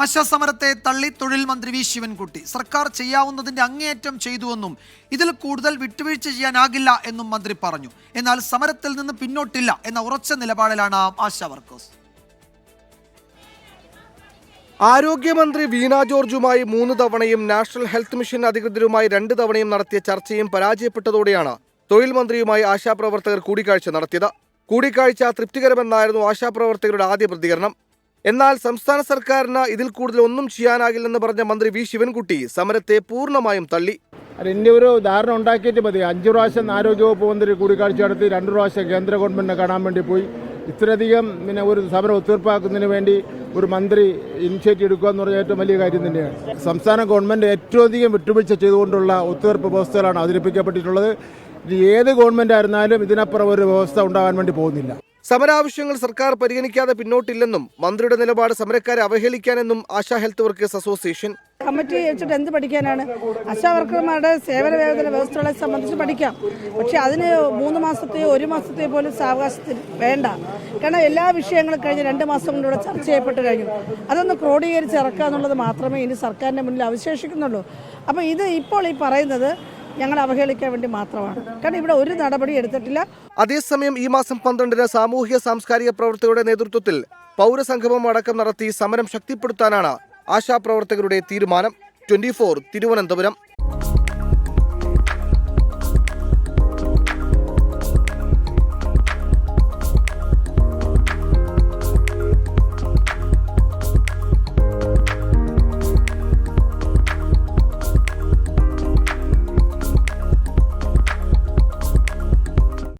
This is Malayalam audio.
ആശാസമരത്തെ തള്ളി തൊഴിൽ മന്ത്രി വി. ശിവൻകുട്ടി. സർക്കാർ ചെയ്യാവുന്നതിന്റെ അങ്ങേയറ്റം ചെയ്തുവെന്നും ഇതിൽ കൂടുതൽ വിട്ടുവീഴ്ച ചെയ്യാനാകില്ല എന്നും മന്ത്രി പറഞ്ഞു. എന്നാൽ സമരത്തിൽ നിന്ന് പിന്നോട്ടില്ല എന്ന ഉറച്ച നിലപാടിലാണ് ആശാ വർക്കേഴ്സ്. ആരോഗ്യമന്ത്രി വീണ ജോർജുമായി മൂന്ന് തവണയും നാഷണൽ ഹെൽത്ത് മിഷൻ അധികൃതരുമായി രണ്ട് തവണയും നടത്തിയ ചർച്ചയും പരാജയപ്പെട്ടതോടെയാണ് തൊഴിൽ മന്ത്രിയുമായി ആശാപ്രവർത്തകർ കൂടിക്കാഴ്ച നടത്തിയത്. കൂടിക്കാഴ്ച തൃപ്തികരമെന്നായിരുന്നു ആശാപ്രവർത്തകരുടെ ആദ്യ പ്രതികരണം. എന്നാൽ സംസ്ഥാന സർക്കാരിന് ഇതിൽ കൂടുതൽ ഒന്നും ചെയ്യാനാകില്ലെന്ന് പറഞ്ഞ മന്ത്രി വി ശിവൻകുട്ടി സമരത്തെ പൂർണമായും തള്ളി. ഇനി ഒരു ധാരണ ഉണ്ടാക്കിയിട്ട് മതി. അഞ്ചു പ്രാവശ്യം ആരോഗ്യവകുപ്പ് മന്ത്രി കൂടിക്കാഴ്ച നടത്തി രണ്ടു പ്രാവശ്യം കേന്ദ്ര ഗവൺമെന്റിനെ കാണാൻ വേണ്ടി പോയി. ഇത്രയധികം പിന്നെ ഒരു സമരം ഒത്തീർപ്പാക്കുന്നതിന് വേണ്ടി ഒരു മന്ത്രി ഇനിഷ്യേറ്റീവ് എടുക്കുക എന്ന് പറഞ്ഞാൽ ഏറ്റവും വലിയ കാര്യം തന്നെയാണ്. സംസ്ഥാന ഗവൺമെന്റ് ഏറ്റവും അധികം വിട്ടുവീഴ്ച ചെയ്തുകൊണ്ടുള്ള ഒത്തുതീർപ്പ് വ്യവസ്ഥകളാണ് അവതരിപ്പിക്കപ്പെട്ടിട്ടുള്ളത്. ഇനി ഏത് ഗവൺമെന്റ് ആയിരുന്നാലും ഇതിനപ്പുറം ഒരു വ്യവസ്ഥ ഉണ്ടാകാൻ വേണ്ടി പോകുന്നില്ല. സമരാവശ്യങ്ങൾ സർക്കാർ പരിഗണിക്കാതെ പിന്നോട്ടില്ലെന്നും മന്ത്രിയുടെ നിലപാട് സമരക്കാരെ അവഹേളിക്കാനെന്നും ASHA health workers association committee വെച്ചിട്ട് എന്ത് പഠിക്കാനാണ്? ആശാവർക്കർമാരുടെ സേവന വേതന വ്യവസ്ഥകളെ സംബന്ധിച്ച് പഠിക്കാം. പക്ഷെ അതിന് മൂന്ന് മാസത്തെയോ ഒരു മാസത്തെയോ പോലും സാവകാശത്തിൽ വേണ്ട. കാരണം എല്ലാ വിഷയങ്ങളും കഴിഞ്ഞ് രണ്ട് മാസം കൊണ്ടിവിടെ ചർച്ച ചെയ്യപ്പെട്ട് കഴിഞ്ഞു. അതൊന്ന് ക്രോഡീകരിച്ച് ഇറക്കുക എന്നുള്ളത് മാത്രമേ ഇനി സർക്കാരിന്റെ മുന്നിൽ അവശേഷിക്കുന്നുള്ളൂ. അപ്പോൾ ഇത് ഇപ്പോൾ ഈ പറയുന്നത് ഞങ്ങൾ അവഹേളിക്കാൻ വേണ്ടി മാത്രമാണ്. കാരണം ഇവിടെ ഒരു നടപടി എടുത്തിട്ടില്ല. അതേസമയം ഈ മാസം പന്ത്രണ്ടിന് സാമൂഹ്യ സാംസ്കാരിക പ്രവർത്തകരുടെ നേതൃത്വത്തിൽ പൗരസംഗമം അടക്കം നടത്തി സമരം ശക്തിപ്പെടുത്താനാണ് ആശാപ്രവർത്തകരുടെ തീരുമാനം. ട്വന്റി തിരുവനന്തപുരം.